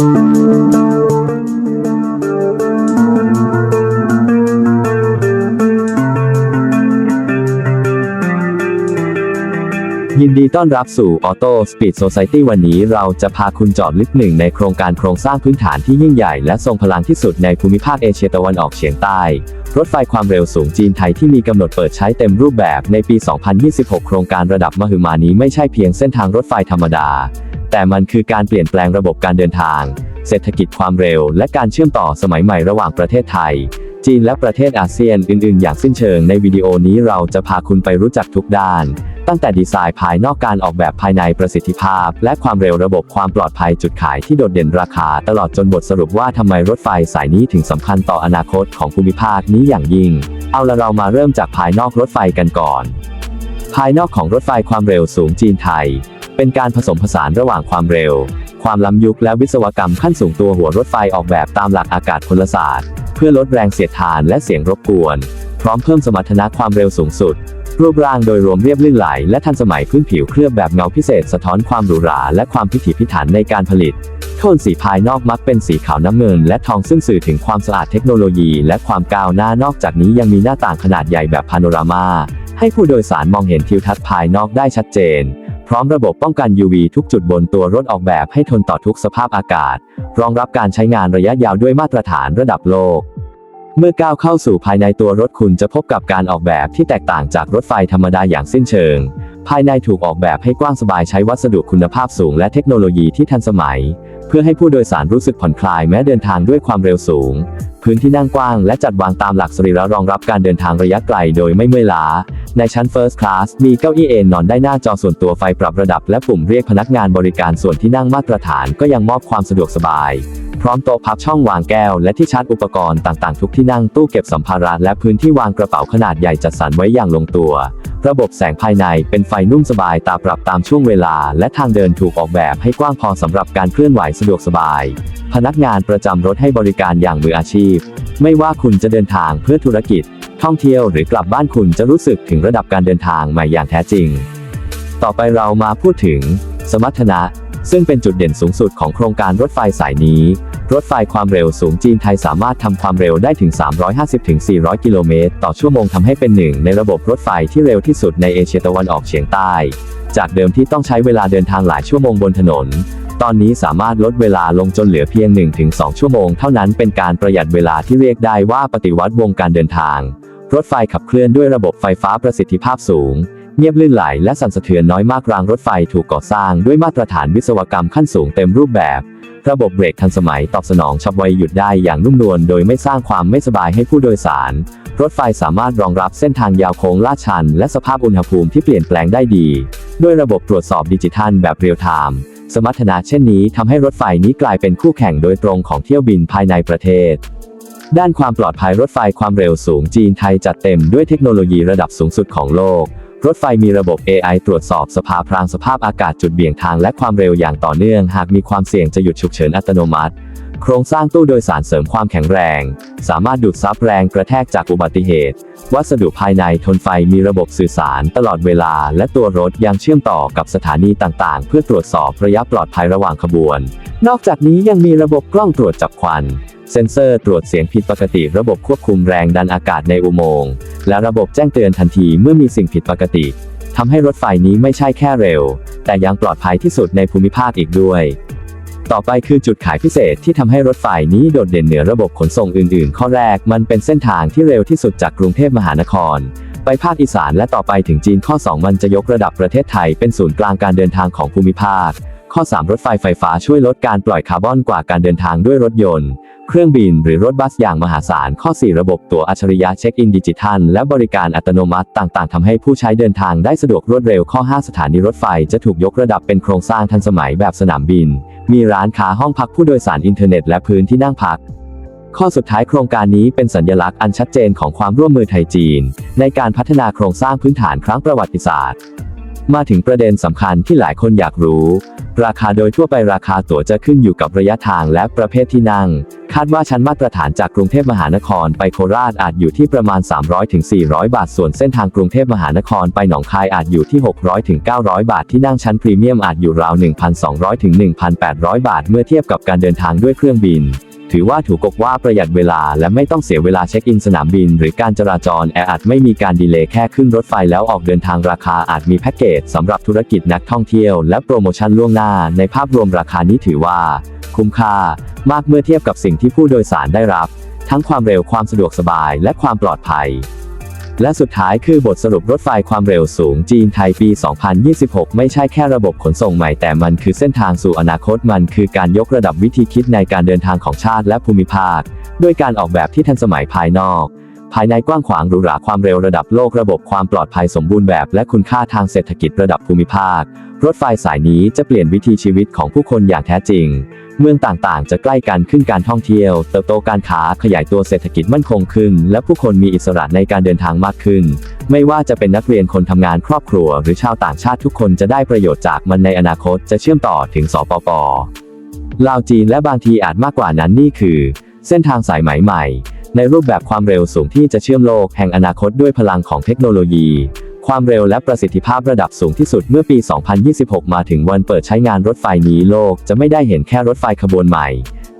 ยินดีต้อนรับสู่ Auto Speed Society วันนี้เราจะพาคุณเจอดลึกหนึ่งในโครงการโครงสร้างพื้นฐานที่ยิ่งใหญ่และทรงพลังที่สุดในภูมิภาคเอเชียตะวันออกเฉียงใต้ รถไฟความเร็วสูงจีนไทยที่มีกำหนดเปิดใช้เต็มรูปแบบในปี 2026 โครงการระดับมหึมานี้ไม่ใช่เพียงเส้นทางรถไฟธรรมดา แต่มันคือการเปลี่ยนแปลงระบบการเดินทาง เศรษฐกิจความเร็ว และการเชื่อมต่อสมัยใหม่ระหว่างประเทศไทย จีนและประเทศอาเซียนอื่นๆ อย่างสิ้นเชิงในวิดีโอนี้เราจะพาคุณไปรู้จักทุกด้าน ตั้งแต่ดีไซน์ภายนอกการออกแบบภายในประสิทธิภาพ และความเร็วระบบความปลอดภัยจุดขายที่โดดเด่นราคา ตลอดจนบทสรุปว่าทำไมรถไฟสายนี้ถึงสำคัญต่ออนาคตของภูมิภาคนี้อย่างยิ่ง เอาละเรามาเริ่มจากภายนอกรถไฟกันก่อน ภายนอกของรถไฟความเร็วสูงจีนไทย เป็นการผสมผสานระหว่างความเร็ว ความล้ำยุคและวิศวกรรมขั้นสูงตัวหัวรถไฟออกแบบตามหลักอากาศพลศาสตร์ เพื่อลดแรงเสียดทานและเสียงรบกวน พร้อมเพิ่มสมรรถนะความเร็วสูงสุด รูปร่างโดยรวมเรียบลื่นไหล และทันสมัยพื้นผิวเคลือบแบบเงาพิเศษสะท้อนความหรูหราและความพิถีพิถันในการผลิต โทนสีภายนอกมักเป็นสีขาวน้ำเงิน และทองซึ่งสื่อถึงความสะอาดเทคโนโลยีและความก้าวหน้านอกจากนี้ยังมีหน้าต่างขนาดใหญ่แบบพาโนรามาให้ผู้โดยสารมองเห็นทิวทัศน์ภายนอกได้ชัดเจน พร้อมระบบป้องกัน UV ทุกจุดบนตัวรถออกแบบให้ทนต่อทุกสภาพอากาศ รองรับการใช้งานระยะยาวด้วยมาตรฐานระดับโลก เมื่อก้าวเข้าสู่ภายในตัวรถคุณจะพบกับการออกแบบที่แตกต่างจากรถไฟธรรมดาอย่างสิ้นเชิง ภายในถูกออกแบบให้กว้างสบายใช้วัสดุคุณภาพสูงและเทคโนโลยีที่ทันสมัย เพื่อให้ผู้โดยสารรู้สึกผ่อนคลายแม้เดินทางด้วยความเร็วสูง พื้นที่นั่งกว้างและจัดวางตามหลักสรีระรองรับการเดินทางระยะไกลโดยไม่เมื่อยล้า ในชั้น First Class มีเก้าอี้เอนนอนได้หน้าจอส่วนตัวไฟปรับระดับและปุ่มเรียกพนักงานบริการส่วนที่นั่งมาตรฐานก็ยังมอบความสะดวกสบาย พร้อมโต๊ะพับช่องวางแก้ว และที่ชาร์จอุปกรณ์ต่างๆ ทุกที่นั่งตู้เก็บสัมภาระและพื้นที่วางกระเป๋าขนาดใหญ่จัดสรรไว้อย่างลงตัว ระบบแสงภายในเป็นไฟนุ่มสบายตาปรับตามช่วงเวลา และทางเดินถูกออกแบบให้กว้างพอสำหรับการเคลื่อนไหวสะดวกสบาย พนักงานประจำรถให้บริการอย่างมืออาชีพ ไม่ว่าคุณจะเดินทางเพื่อธุรกิจ ท่องเที่ยวหรือกลับบ้านคุณจะรู้สึกถึงระดับการเดินทางใหม่อย่างแท้จริง ต่อไปเรามาพูดถึง สมรรถนะ ซึ่งเป็นจุดเด่นสูงสุดของโครงการรถไฟสายนี้ รถไฟความเร็วสูงจีนไทยสามารถทำความเร็วได้ถึง 350-400 กิโลเมตรต่อชั่วโมงทำให้เป็นหนึ่งในระบบรถไฟที่เร็วที่สุดในเอเชียตะวันออกเฉียงใต้ จากเดิมที่ต้องใช้เวลาเดินทางหลายชั่วโมงบนถนน ตอนนี้สามารถลดเวลาลงจนเหลือเพียง 1-2 ชั่วโมง เท่านั้นเป็นการประหยัดเวลาที่เรียกได้ว่าปฏิวัติวงการเดินทาง รถไฟขับเคลื่อนด้วยระบบไฟฟ้าประสิทธิภาพสูง เงียบลื่นไหลและสั่นสะเทือนน้อยมากรางรถไฟถูกก่อสร้างด้วยมาตรฐานวิศวกรรมขั้นสูงเต็มรูปแบบ ระบบเบรกทันสมัยตอบสนองฉับไวหยุดได้อย่างนุ่มนวลโดยไม่สร้างความไม่สบายให้ผู้โดยสาร รถไฟสามารถรองรับเส้นทางยาวโค้งลาดชัน และสภาพอุณหภูมิที่เปลี่ยนแปลงได้ดี ด้วยระบบตรวจสอบดิจิทัลแบบเรียลไทม์สมรรถนะเช่นนี้ทำให้รถไฟนี้กลายเป็นคู่แข่งโดยตรงของเที่ยวบินภายในประเทศ ด้านความปลอดภัยรถไฟความเร็วสูงจีนไทยจัดเต็มด้วยเทคโนโลยีระดับสูงสุดของโลก รถไฟมีระบบ AI ตรวจสอบสภาพรางสภาพอากาศจุดเบี่ยงทางและความเร็วอย่างต่อเนื่อง หากมีความเสี่ยงจะหยุดฉุกเฉินอัตโนมัติ โครงสร้างตู้โดยสารเสริมความแข็งแรง สามารถดูดซับแรงกระแทกจากอุบัติเหตุ วัสดุภายในทนไฟมีระบบสื่อสารตลอดเวลา และตัวรถยังเชื่อมต่อกับสถานีต่างๆ เพื่อตรวจสอบระยะปลอดภัยระหว่างขบวน นอกจากนี้ยังมีระบบกล้องตรวจจับควันเซ็นเซอร์ตรวจเสียงผิดปกติ ระบบควบคุมแรงดันอากาศในอุโมงค์และระบบแจ้งเตือนทันทีเมื่อมีสิ่งผิดปกติทำให้รถไฟนี้ไม่ใช่แค่เร็ว แต่ยังปลอดภัยที่สุดในภูมิภาคอีกด้วย ต่อไปคือจุดขายพิเศษที่ทำให้รถไฟนี้โดดเด่นเหนือระบบขนส่งอื่น ๆ ข้อแรกมันเป็นเส้นทางที่เร็วที่สุดจากกรุงเทพมหานคร ไปภาคอีสานและต่อไปถึงจีนข้อ 2 มันจะยกระดับประเทศไทยเป็นศูนย์กลางการเดินทางของภูมิภาค ข้อ 3 รถไฟไฟฟ้าช่วยลดการปล่อยคาร์บอนกว่าการเดินทางด้วยรถยนต์ เครื่องบินหรือรถบัสอย่างมหาศาล ข้อ 4 ระบบตัวอัจฉริยะเช็คอินดิจิทัล และบริการอัตโนมัติต่างๆทำให้ผู้ใช้เดินทางได้สะดวกรวดเร็ว ข้อ 5 สถานีรถไฟจะถูกยกระดับเป็นโครงสร้างทันสมัยแบบสนามบิน มีร้านค้าห้องพักผู้โดยสารอินเทอร์เน็ตและพื้นที่นั่งพักข้อสุดท้ายโครงการนี้เป็นสัญลักษณ์อันชัดเจนของความร่วมมือไทยจีน ในการพัฒนาโครงสร้างพื้นฐานครั้งประวัติศาสตร์ มาถึงประเด็นสำคัญที่หลายคนอยากรู้ ราคาโดยทั่วไปราคาตั๋วจะขึ้นอยู่กับระยะทางและประเภทที่นั่ง คาดว่าชั้นมาตรฐานจากกรุงเทพมหานครไปโคราชอาจอยู่ที่ประมาณ 300-400 บาท ส่วนเส้นทางกรุงเทพมหานครไปหนองคายอาจอยู่ที่ 600-900 บาทที่นั่งชั้นพรีเมียมอาจอยู่ราว 1,200-1,800 บาท เมื่อเทียบกับการเดินทางด้วยเครื่องบิน ถือว่าถูกกกว่าประหยัดเวลาและไม่ต้องเสียเวลาเช็คอินสนามบิน หรือการจราจรแออัดไม่มีการดีเลย์แค่ขึ้นรถไฟแล้วออกเดินทางราคาอาจมีแพ็กเกจสำหรับธุรกิจนักท่องเที่ยวและโปรโมชั่นล่วงหน้า ในภาพรวมราคานี้ถือว่า คุ้มค่ามากเมื่อเทียบกับสิ่งที่ผู้โดยสารได้รับ ทั้งความเร็วความสะดวกสบายและความปลอดภัย และสุดท้ายคือบทสรุปรถไฟความเร็วสูงจีนไทยปี 2026 ไม่ใช่แค่ระบบขนส่งใหม่แต่มันคือเส้นทางสู่อนาคตมันคือการยกระดับวิธีคิดในการเดินทางของชาติและภูมิภาค ด้วยการออกแบบที่ทันสมัยภายนอก ภายในกว้างขวางหรูหราความเร็วระดับโลกระบบความปลอดภัยสมบูรณ์แบบ และคุณค่าทางเศรษฐกิจระดับภูมิภาค รถไฟสายนี้จะเปลี่ยนวิถีชีวิตของผู้คนอย่างแท้จริง เมืองต่างๆ จะใกล้กันขึ้นการท่องเที่ยว เติบโตการค้าขยายตัวเศรษฐกิจมั่นคงขึ้น และผู้คนมีอิสระในการเดินทางมากขึ้น ไม่ว่าจะเป็นนักเรียนคนทำงานครอบครัว หรือชาวต่างชาติทุกคนจะได้ประโยชน์จากมันในอนาคตจะเชื่อมต่อถึงสปปลาวจีนและบางทีอาจมากกว่านั้นนี่คือ เส้นทางสายไหมใหม่ ในรูปแบบความเร็วสูงที่จะเชื่อมโลกแห่งอนาคตด้วยพลังของเทคโนโลยี ความเร็วและประสิทธิภาพระดับสูงที่สุดเมื่อปี 2026 มาถึงวันเปิดใช้งานรถไฟนี้โลกจะไม่ได้เห็นแค่รถไฟขบวนใหม่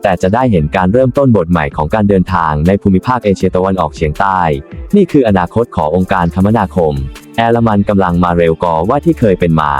แต่จะได้เห็นการเริ่มต้นบทใหม่ของการเดินทางในภูมิภาคเอเชียตะวันออกเฉียงใต้ นี่คืออนาคตขององค์การคมนาคม แอร์ลมันกำลังมาเร็วกว่าที่เคยเป็นมา